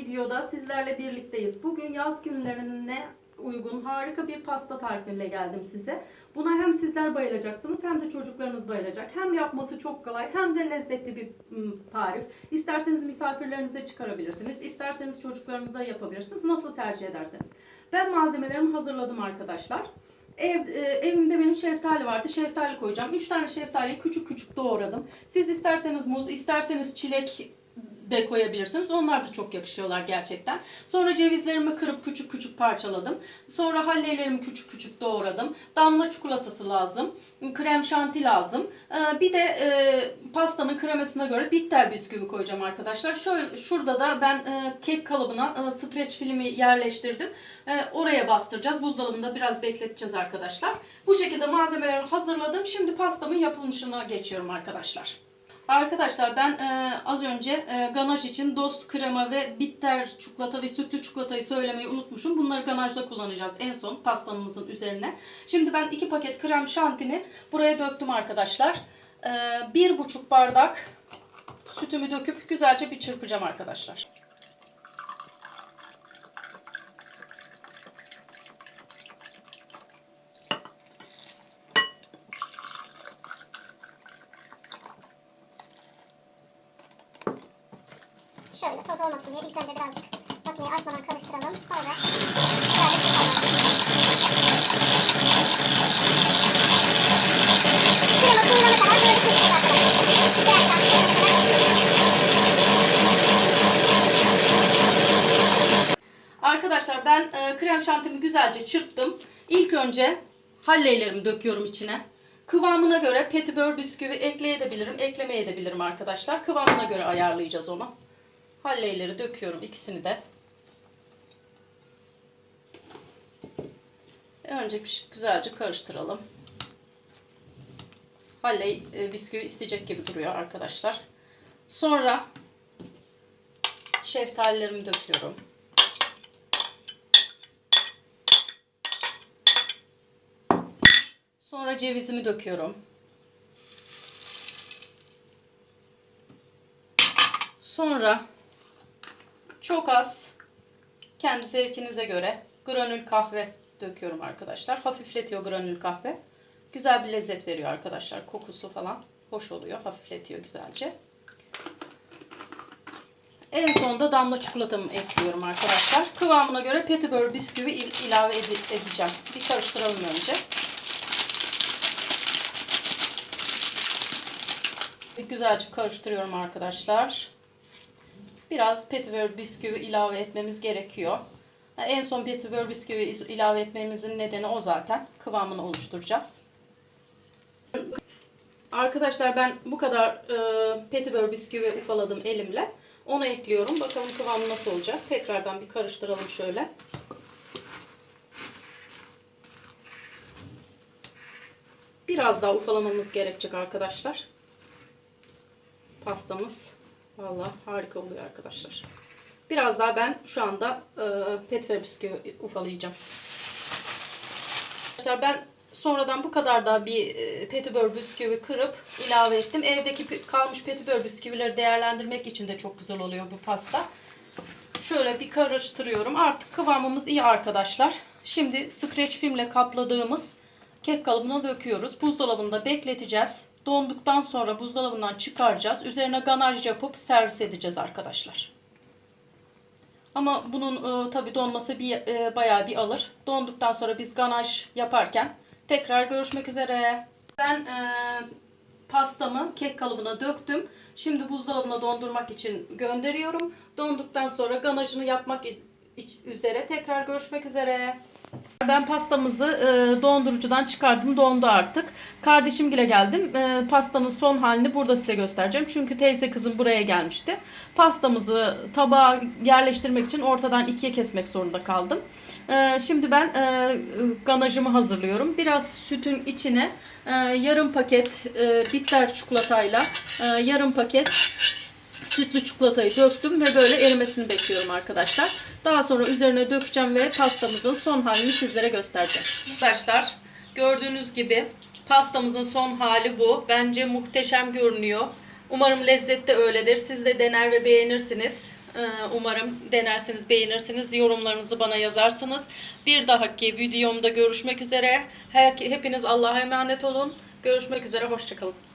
videoda sizlerle birlikteyiz. Bugün yaz günlerine uygun harika bir pasta tarifiyle geldim size. Buna hem sizler bayılacaksınız hem de çocuklarınız bayılacak. Hem yapması çok kolay hem de lezzetli bir tarif. İsterseniz misafirlerinize çıkarabilirsiniz. isterseniz çocuklarınıza yapabilirsiniz. Nasıl tercih ederseniz. Ben malzemelerimi hazırladım arkadaşlar. Ev, e, evimde benim şeftali vardı. Şeftali koyacağım. 3 tane şeftaliyi küçük küçük doğradım. Siz isterseniz muz, isterseniz çilek de koyabilirsiniz. Onlar da çok yakışıyorlar gerçekten. Sonra cevizlerimi kırıp küçük küçük parçaladım. Sonra hallelerimi küçük küçük doğradım. Damla çikolatası lazım. Krem şanti lazım. Ee, Bir de e, pastanın kremasına göre bitter bisküvi koyacağım arkadaşlar. Şöyle şurada da ben e, kek kalıbına e, streç filmi yerleştirdim. Oraya bastıracağız. Buzdolabında biraz bekleteceğiz arkadaşlar. Bu şekilde malzemeleri hazırladım. Şimdi pastamın yapılışına geçiyorum arkadaşlar. Arkadaşlar ben e, az önce e, ganaj için dost krema ve bitter çikolata ve sütlü çikolatayı söylemeyi unutmuşum. Bunları ganajda kullanacağız en son pastanımızın üzerine. Şimdi ben iki paket krem şantimi buraya döktüm arkadaşlar. E, bir buçuk bardak sütümü döküp güzelce bir çırpacağım arkadaşlar. Toz olmasın diye ilk önce birazcık makineyi açmadan karıştıralım. Sonra arkadaşlar. Arkadaşlar ben e, krem şantimi güzelce çırptım. İlk önce halleylerimi döküyorum içine. Kıvamına göre petibör bisküvi ekleyebilirim, eklemeyebilirim arkadaşlar. Kıvamına göre ayarlayacağız onu. Halleyleri döküyorum ikisini de. Önce bir güzelce karıştıralım. Halley e, bisküvi isteyecek gibi duruyor arkadaşlar. Sonra şeftalilerimi döküyorum. Sonra cevizimi döküyorum. Sonra çok az kendi zevkinize göre granül kahve döküyorum arkadaşlar. Hafifletiyor granül kahve. Güzel bir lezzet veriyor arkadaşlar. Kokusu falan hoş oluyor. Hafifletiyor güzelce. En sonda damla çikolatamı ekliyorum arkadaşlar. Kıvamına göre petibör bisküvi il- ilave ede- edeceğim. Bir karıştıralım önce. Bir güzelce karıştırıyorum arkadaşlar. Biraz petibör bisküvi ilave etmemiz gerekiyor. En son petibör bisküvi ilave etmemizin nedeni o zaten. Kıvamını oluşturacağız. Arkadaşlar ben bu kadar e, petibör bisküvi ufaladım elimle. Onu ekliyorum. Bakalım kıvamı nasıl olacak. Tekrardan bir karıştıralım şöyle. Biraz daha ufalamamız gerekecek arkadaşlar. Pastamız valla harika oluyor arkadaşlar. Biraz daha ben şu anda e, petibör bisküvi ufalayacağım. Arkadaşlar ben sonradan bu kadar da bir e, petibör bisküvi kırıp ilave ettim. Evdeki kalmış petibör bisküvileri değerlendirmek için de çok güzel oluyor bu pasta. Şöyle bir karıştırıyorum. Artık kıvamımız iyi arkadaşlar. Şimdi streç filmle kapladığımız kek kalıbına döküyoruz. Buzdolabında bekleteceğiz. Donduktan sonra buzdolabından çıkaracağız. Üzerine ganaj yapıp servis edeceğiz arkadaşlar. Ama bunun e, tabi donması bir e, bayağı bir alır. Donduktan sonra biz ganaj yaparken tekrar görüşmek üzere. Ben e, pastamı kek kalıbına döktüm. Şimdi buzdolabına dondurmak için gönderiyorum. Donduktan sonra ganajını yapmak üzere tekrar görüşmek üzere. Ben pastamızı e, dondurucudan çıkardım. Dondu artık. Kardeşimgile geldim. E, pastanın son halini burada size göstereceğim. Çünkü teyze kızım buraya gelmişti. Pastamızı tabağa yerleştirmek için ortadan ikiye kesmek zorunda kaldım. E, şimdi ben e, ganajımı hazırlıyorum. Biraz sütün içine e, yarım paket e, bitter çikolatayla e, yarım paket sütlü çikolatayı döktüm ve böyle erimesini bekliyorum arkadaşlar. Daha sonra üzerine dökeceğim ve pastamızın son halini sizlere göstereceğim. Arkadaşlar gördüğünüz gibi pastamızın son hali bu. Bence muhteşem görünüyor. Umarım lezzette öyledir. Siz de dener ve beğenirsiniz. Ee, Umarım denersiniz, beğenirsiniz. Yorumlarınızı bana yazarsınız. Bir dahaki videomda görüşmek üzere. Hepiniz Allah'a emanet olun. Görüşmek üzere. Hoşçakalın.